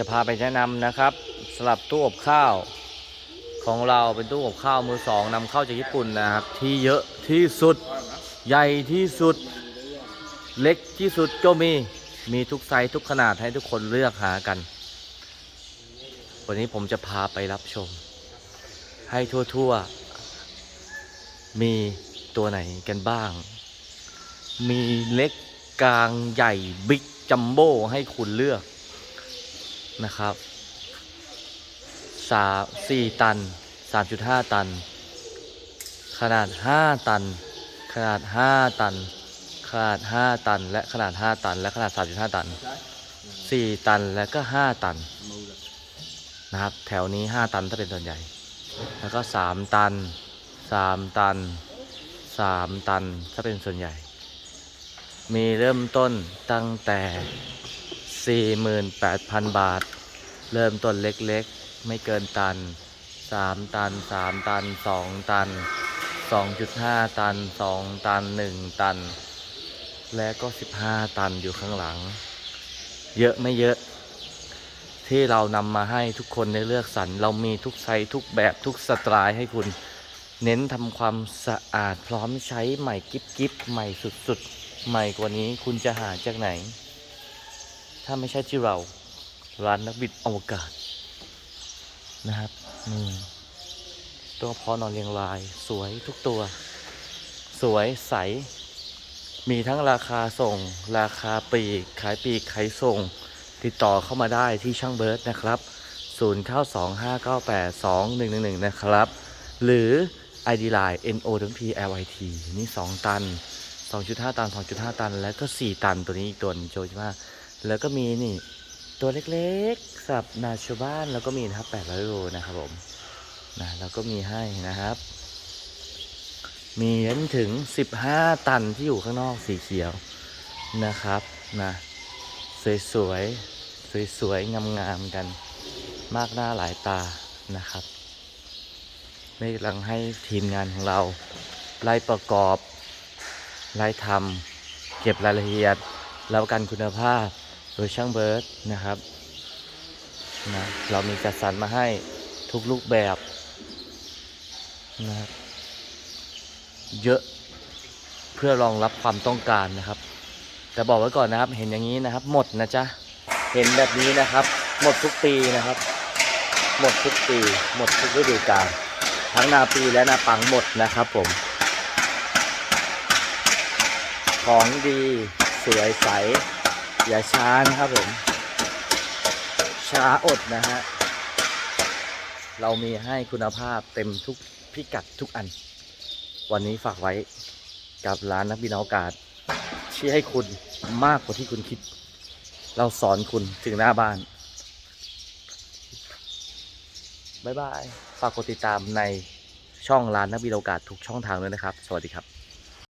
จะพาไปแนะนำนะครับสลับตู้อบข้าวของเราเป็นตู้อบข้าวมือสองนำเข้าจากญี่ปุ่นนะครับ ที่เยอะที่สุดใหญ่ที่สุดเล็กที่สุดก็มีมีทุกไซส์ทุกขนาดให้ทุกคนเลือกหากัน วันนี้ผมจะพาไปรับชม ให้ทั่วๆ มีตัวไหนกันบ้าง มีเล็กกลางใหญ่บิ๊กจัมโบ้ให้คุณเลือก นะครับสาสี่ตัน 3.5 ตัน ขนาด 5 ตัน ขนาด 5 ตัน ขนาด 5 ตัน และขนาด 5 ตัน และขนาด 3.5 ตัน 4 ตันและก็ 5 ตันนะครับ แถวนี้ 5 ตันถ้าเป็นส่วนใหญ่ แล้วก็ 3 ตัน 3 ตัน 3 ตันถ้าเป็นส่วนใหญ่ มีเริ่มต้นตั้งแต่ 48,000 บาท เริ่มต้นเล็กๆ ไม่เกินตัน 3 ตัน 3 ตัน 2 ตัน 2.5 ตัน 2 ตัน 1 ตัน และก็ 15 ตันอยู่ข้างหลัง เยอะไม่เยอะ ที่เรานำมาให้ทุกคนได้เลือกสรรเรามีทุกไซส์ทุกแบบทุกสไตล์ให้คุณ เน้นทำความสะอาดพร้อมใช้ใหม่กิ๊บกิบใหม่สุดๆ ใหม่กว่านี้คุณจะหาจากไหน ถ้าไม่ใช่ที่เรา ร้านนักบินอวกาศนะครับนี่ตัวพอนอนเรียงราย สวยทุกตัว สวยใส มีทั้งราคาส่ง ราคาปีก ขายปีก ขายส่ง ติดต่อเข้ามาได้ที่ช่างเบิร์ดนะครับ 0 9 2 5 9 8 2 1 1 1 นะครับ หรือ ID Line N O P L I T นี่ 2 ตัน 2.5 ตัน 2.5 ตัน แล้วก็ 4 ตันตัวนี้อีกตัวหนึงโจใช่ไหมแล้วก็มีนี่ ตัวเล็กๆสับนาชาวบ้านแล้วก็มีนะครับ800โลนะครับผมนะแล้วก็มีให้นะครับ มียันถึง 15 ตันที่อยู่ข้างนอกสีเขียวนะครับนะสวยๆสวยๆงามๆกัน มากหน้าหลายตานะครับไม่กำลังให้ทีมงานของเรา ไล่ประกอบ ไล่ทำเก็บรายละเอียดรับประกันคุณภาพ โดยช่างเบิร์ดนะครับนะเรามีจัดสรรมาให้ทุกรูปแบบนะครับเยอะเพื่อรองรับความต้องการนะครับ แต่บอกไว้ก่อนนะครับ เห็นอย่างนี้นะครับ หมดนะจ๊ะเห็นแบบนี้นะครับ หมดทุกปีนะครับ หมดทุกปี หมดทุกฤดูกาลทั้งนาปีและนาปังหมดนะครับผม ของดีสวยใส อย่าช้านะครับผม ช้าอดนะฮะ เรามีให้คุณภาพเต็มทุกพิกัดทุกอัน วันนี้ฝากไว้กับร้านนักบินอวกาศ ที่ให้คุณมากกว่าที่คุณคิด เราสอนคุณถึงหน้าบ้าน บ๊ายบาย ฝากกดติดตามในช่องร้านนักบินอวกาศทุกช่องทางด้วยนะครับ สวัสดีครับ